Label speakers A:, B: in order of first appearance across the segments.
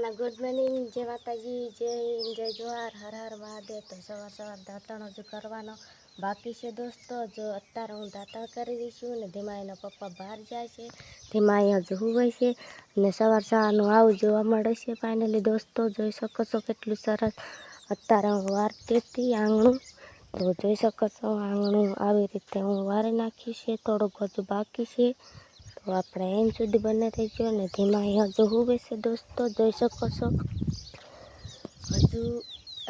A: બધાના good morning જય માતાજી, જય હિન્દ, જય જોહાર હર હર મહાદેવ. તો સવાર સવાર દાંતણ હજુ કરવાનો બાકી છે દોસ્તો. જો અત્યારે હું દાંતણ કરી રહી છું ને ધીમા એના પપ્પા બહાર જાય છે, ધીમા હજુ હોય છે ને સવાર સવારનું આવું જોવા મળે છે ફાઇનલી દોસ્તો, જોઈ શકો છો કેટલું સરસ. અત્યારે હું વારતી હતી આંગણું. તો જોઈ શકો છો આંગણું આવી રીતે હું વારી નાખી છે, થોડુંક હજુ બાકી છે. તો આપણે એમ સુધી બંને થઈ ગયો ને ધીમા એ હજુ હોવે છે દોસ્તો, જોઈ શકો છો. હજુ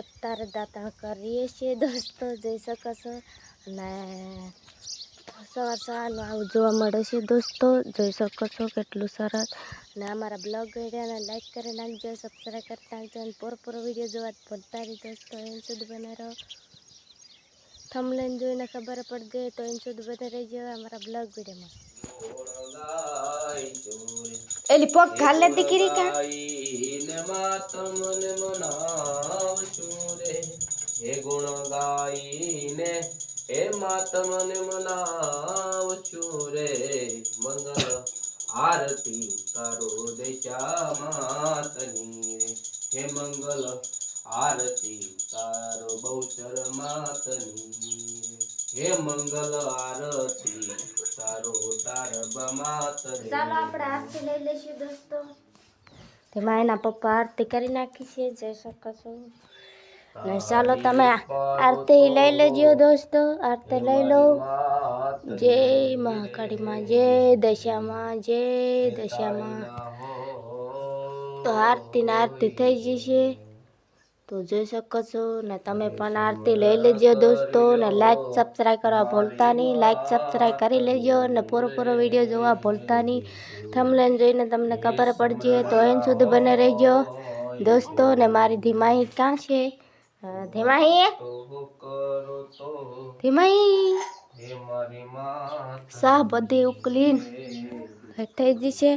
A: અત્યારે દાંતણ કરીએ છીએ દોસ્તો, જોઈ શકો છો. અને સવાર સવારનું આવું જોવા મળે છે દોસ્તો, જોઈ શકો છો કેટલું સરસ. અને અમારા બ્લોગ વિડીયોને લાઈક કરી નાખજો સબસ્ક્રાઈબ કરી નાખજો અને પૂરો પૂરો વીડિયો જોવા ભૂલતા રહી દોસ્તો, એમ સુધી બને રહો. થમલેન જોઈને ખબર પડી ગઈ તો એમ સુધી બને રહેજો અમારા બ્લોગ વિડીયોમાં. એલી પગ ખાલે દીકરી કા?
B: ને માતમ ને મનાવ છોરે હે ગુણ ગાઈને હે માતમને મનાવ છોરે મંગળ આરતી ઉતારો દેશા માતની રે. હે મંગલ આરતી ઉતારો બહુચર માતની હે મંગલ આરતી તાર
A: ચાલો આપણે આરતી લઈ લઈશું દોસ્તો. તેમાં એના પપ્પા આરતી કરી નાખી છે જઈ શકો ને ચાલો તમે આરતી લઈ લેજો દોસ્તો આરતી લઈ લો. જય મહાકાળીમાં જય દશામાં જય દશામાં. તો આરતી ને આરતી થઈ જશે. તો જોઈ શકો છો ને તમે પણ આરતી લઈ લેજો દોસ્તો ને લાઈક સબસ્ક્રાઈબ કરવા ભૂલતા નહીં. લાઈક સબસ્ક્રાઈબ કરી લેજો ને પૂરો પૂરો વીડિયો જોવા ભૂલતા નહીં. થમલેન જોઈને તમને ખબર પડશે તો એમ સુધી બને રહેજો. દોસ્તો ને મારી ધીમાઈ ક્યાં છે? ધીમાઈ?
B: તો.
A: ધીમાઈ?
B: હે મારી માત.
A: શાહ બધી ઉકલીન થઈ ગઈ છે.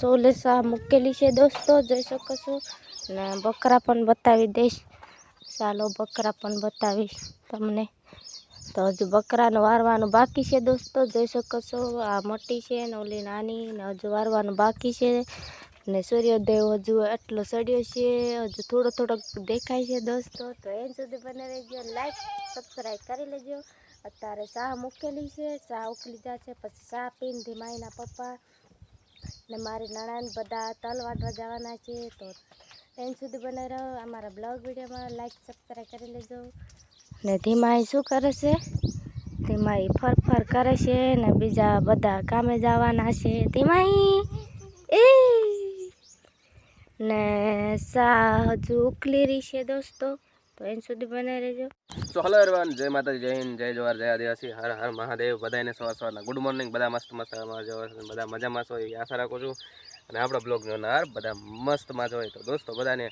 A: સોલે શાહ મૂકેલી છે દોસ્તો જોઈ શકો છો. ને બકરા પણ બતાવી દઈશ. ચાલો બકરા પણ બતાવીશ તમને. તો હજુ બકરાનું વારવાનું બાકી છે દોસ્તો. જોઈ શકો છો, આ મોટી છે ને ઓલી નાની ને હજુ વારવાનું બાકી છે. ને સૂર્યોદય હજુ એટલો સડ્યો છે, હજુ થોડો થોડોક દેખાય છે દોસ્તો. તો એમ સુધી બને રહેજો, લાઈક, સબસ્ક્રાઈબ કરી લેજો. અત્યારે ચા મૂકેલી છે ચા જાય છે, પછી શાહ પીને, ધીમાઈના પપ્પા ને મારી નણાંદ બધા તલ વાટવા જવાના છે. તો એન સુધી બનાવી રહો. અમારા બ્લોગ વિડીયોમાં લાઈક સબસ્ક્રાઈબ કરી લેજો. ને ધીમા શું કરે છે? ધીમા ફર ફર કરે છે ને બીજા બધા કામે જવાના છે. ધીમા એ! ને સા હજુ રહી છે દોસ્તો. તો એન સુધી બનાવી રહેજો.
B: સો હલો એવરીવન જય માતાજી, જય હિન્દ, જય જવાહર, જય આદિવાસી. હર હર મહાદેવ. બધાને સવાર સવારના ગુડ મોર્નિંગ બધા મસ્ત મસ્ત બધા મજામાં છો એ આશા રાખું છું. અને આપણો બ્લોગ જોનાર બધા મસ્તમાં હોય તો દોસ્તો બધાને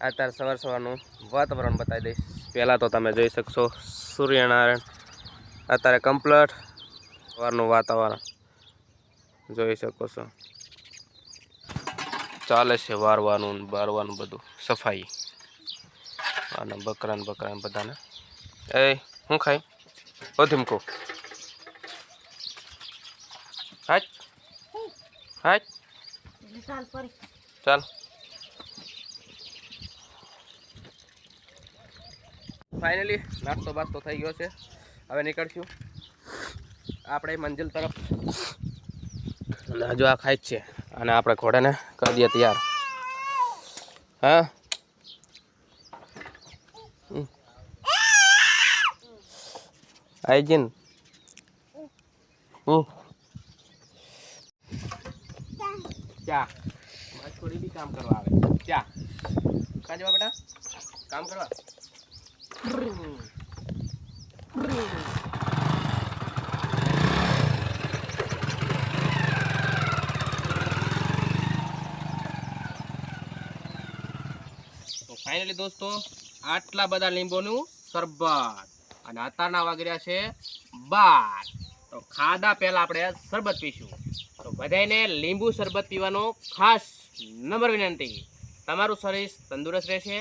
B: અત્યારે સવાર સવારનું વાતાવરણ બતાવી દઈશ. પહેલાં તો તમે જોઈ શકશો સૂર્યનારાયણ. અત્યારે કમ્પ્લેટ સવારનું વાતાવરણ જોઈ શકો છો. ચાલે છે વારવાનું બારવાનું બધું સફાઈ. અને બકરા ને બકરા બધાને. એ, હું ખાઈ? ઓધીમકો હાચ હાચ
A: ચાલ પરી
B: ચાલ. ફાઇનલી નાસ્તો બાસ્તો થઈ ગયો છે. હવે નીકળશું. આપણે મંજિલ તરફ. હજુ આ ખાઈ જ છે. અને આપણે ઘોડાને કરી દઈએ તૈયાર. હા? હમ. આઈ જઈને. હું ચા મારે બી કામ કરવા આવે. ચા કા જવા બેટા? કામ કરવા? ફાઇનલી દોસ્તો, આટલા બધા લીંબુનું શરબત. અને અત્યારના વાગર્યા છે બાર. તો ખાધા પહેલા આપણે શરબત પીશું. બધાને લીંબુ શરબત પીવાનો ખાસ નંબર વિનંતી. તમારું શરીર તંદુરસ્ત રહેશે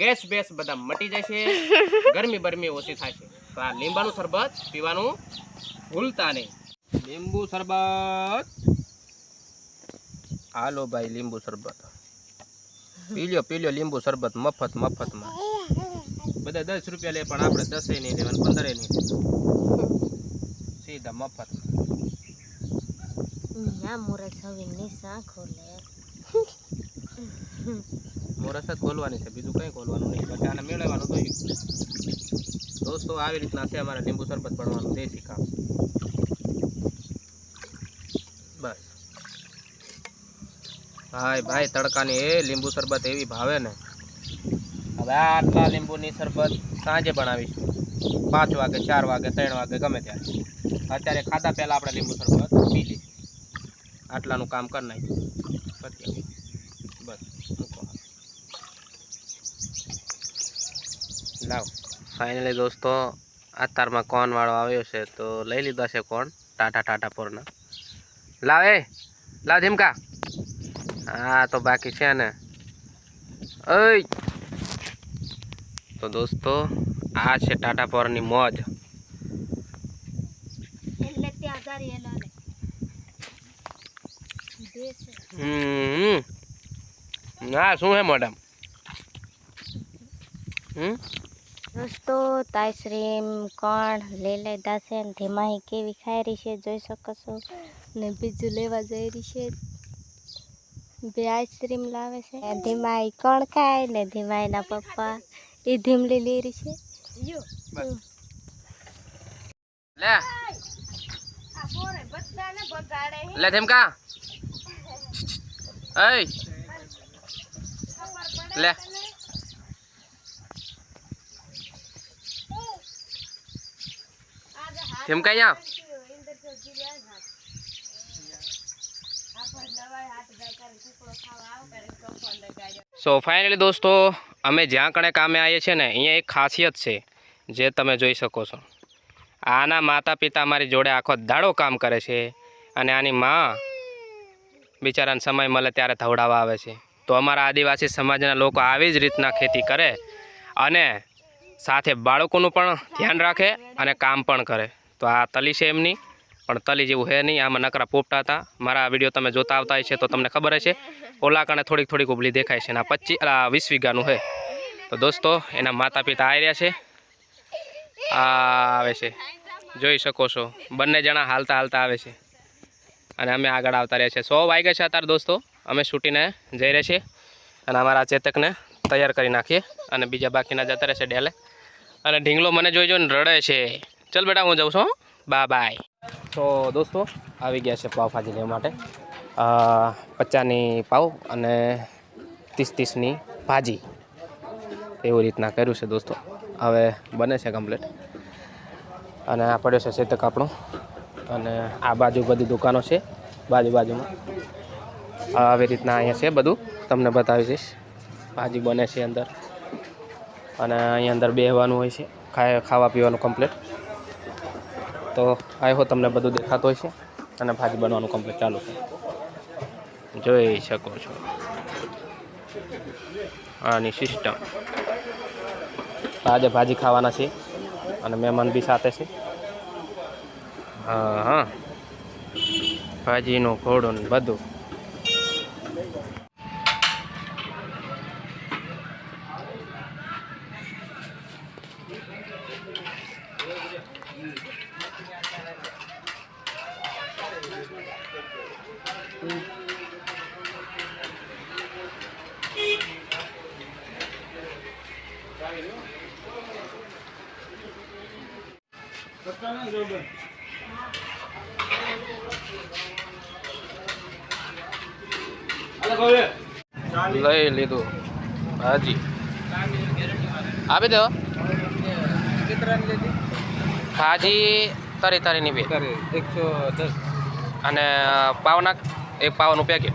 B: ગેસ બેસ બધા મટી જશે ગરમી બરમી ઓછી થશે. તો આ લીંબાનું શરબત પીવાનું ભૂલતા નહીં. લીંબુ શરબત. હાલો ભાઈ લીંબુ શરબત. પીલ્યો પીલ્યો લીંબુ શરબત મફત મફતમાં. બધા દસ રૂપિયા લે પણ આપણે દસે નહીં લેવાનું પંદરે નહીં. સીધા મફત
A: ના મુરત હવે નિશા ખોલે.
B: મોરસ જ ખોલવાની છે, બીજું કંઈ ખોલવાનું નહીં. પછી આને મેળવવાનું તો દોસ્તો આવી રીતના છે અમારે લીંબુ શરબત બનવાનું દેશી કામ બસ. ભાઈ ભાઈ, તડકાની એ લીંબુ શરબત એવી ભાવે ને. હવે આટલા લીંબુની શરબત સાંજે બનાવીશું. પાંચ વાગે, ચાર વાગે, ત્રણ વાગે, ગમે ત્યારે. અત્યારે ખાધા પહેલાં આપણે લીંબુ શરબત, પી લઈએ. આટલાનું કામ કરી નાખ્યું. બસ મૂકો. લાવ. ફાઇનલી દોસ્તો અત્યારમાં કોણ વાળો આવ્યો છે તો લઈ લીધા છે કોણ ટાટા ટાટા પોરના. લાવ એ લાવ ધીમકા. હા તો બાકી છે ને. ઓય. તો દોસ્તો આ છે ટાટા પોરની મોજ.
A: એટલે ત્યાં ગાડી એલા લે દેશ
B: હમ. ના શું હે મેડમ હમ?
A: દોસ્તો તાઈસ્રીમ કોણ લઈ લીધા છે ને ધીમાહી કેવી ખાઈ રહી છે જોઈ શકો છો. ને બીજું લેવા જઈ રહી છે. બે આઈસ્ક્રીમ લાવે છે. ધીમાઈ કોણ ખાય? ને ધીમાઈના પપ્પા એ ધીમલી લઈ રહી છે.
B: લે. લે ધીમકા. એય લે ધીમકા અહીંયા સો ફાઇનલી દોસ્તો, અમે જ્યાં કણે કામે આવીએ છીએ ને, અહીંયા એક ખાસિયત છે, જે તમે જોઈ શકો છો. આના માતા પિતા મારી જોડે આખો દાડો કામ કરે છે અને આની માં બિચારાને સમય મળે ત્યારે ધવડાવવા આવે છે. તો અમારા આદિવાસી સમાજના લોકો આવી જ રીતના ખેતી કરે અને સાથે બાળકોનું પણ ધ્યાન રાખે અને કામ પણ કરે. તો આ તલી છે એમની, પણ તલી જેવું હે નહીં, આમાં નકરા પોપટા હતા. મારા વીડિયો તમે જોતા આવતા છે તો તમને ખબર હશે. ઓલા કણે થોડીક થોડીક ઉબલી દેખાય છે અને આ પચીસ વીસ વીઘાનું હે. તો દોસ્તો, એના માતા પિતા આવી રહ્યા છે. આ આવે છે. જોઈ શકો છો. બંને જણા હાલતા હાલતા આવે છે. અને અમે આગળ આવતા રહ્યા છીએ. સો વાગ્યા છે અત્યારે દોસ્તો. અમે શૂટીને જઈ રહ્યા છીએ અને અમારા ચેતકને તૈયાર કરી નાખીએ અને બીજા બાકીના જતા રહેશે ડેલે. અને ઢીંગલો મને જોઈ જોઈને રડે છે. ચલ બેટા, હું જાઉં છું. બા બાય તો દોસ્તો, આવી ગયા છે પાવભાજી લેવા માટે. પચાસની પાવ અને ત્રીસ ત્રીસની ભાજી. એવી રીતના કર્યું છે દોસ્તો. હવે બને છે કમ્પ્લીટ અને આ પડ્યો છે ચેતક આપણો. અને આ બાજુ બધી દુકાનો છે, બાજુ બાજુમાં. આવી રીતના અહીંયા છે બધું, તમને બતાવી દઈશ. ભાજી બને છે અંદર. અને અહીંયા અંદર બેહવાનું હોય છે ખાવા પીવાનું કમ્પ્લીટ તો આઈ હો તમને બધું દેખાતું હોય છે અને ભાજી બનવાનું કમ્પ્લીટ ચાલુ છે. જોઈ શકો છો. આની સિસ્ટમ આજે ભાજી ખાવાના છે અને મહેમાન બી સાથે છે. હા હા ભાજીનું ઘોડું ને બધું. લઈ લીધું. ભાજી. આપી દો. ભાજી તરી તરીની બે.
C: એકસો દસ.
B: અને પાવના એક પાવનું પેકેટ.